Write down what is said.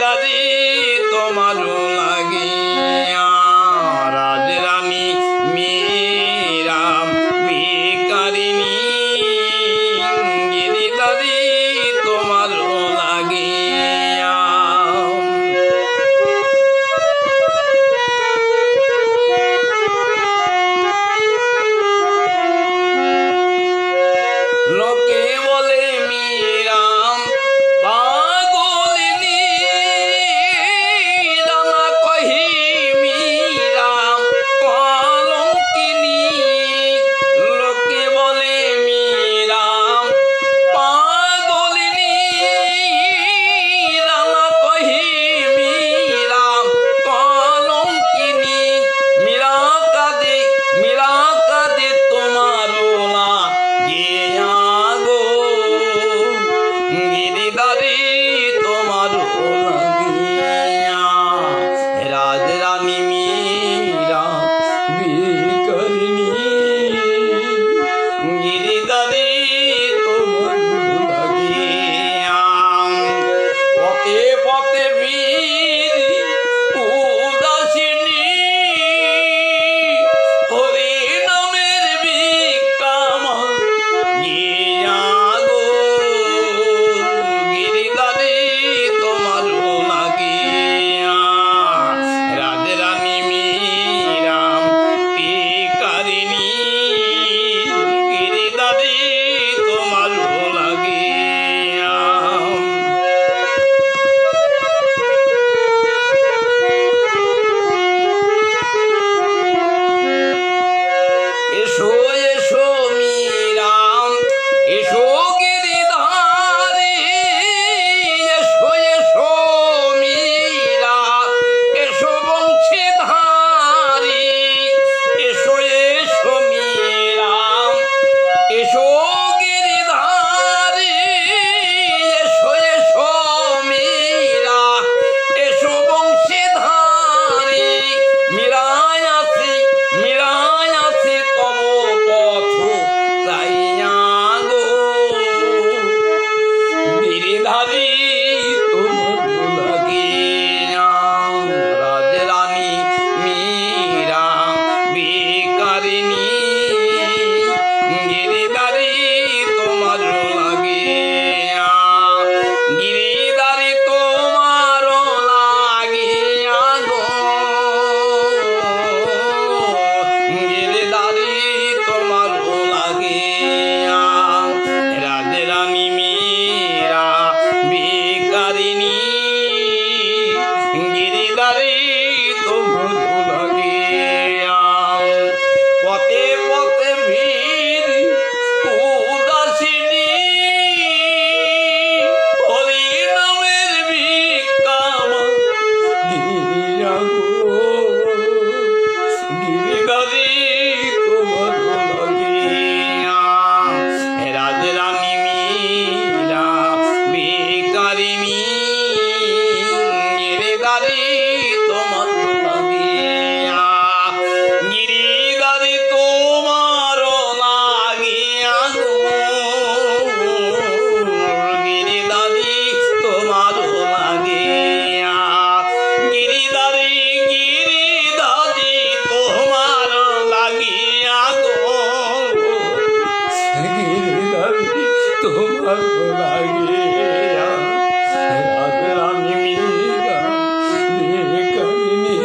দাদি তোমার Aleluia! গিরিদারি তোমার লাগিয়া রাধে রানী মীরা ভিকারিনী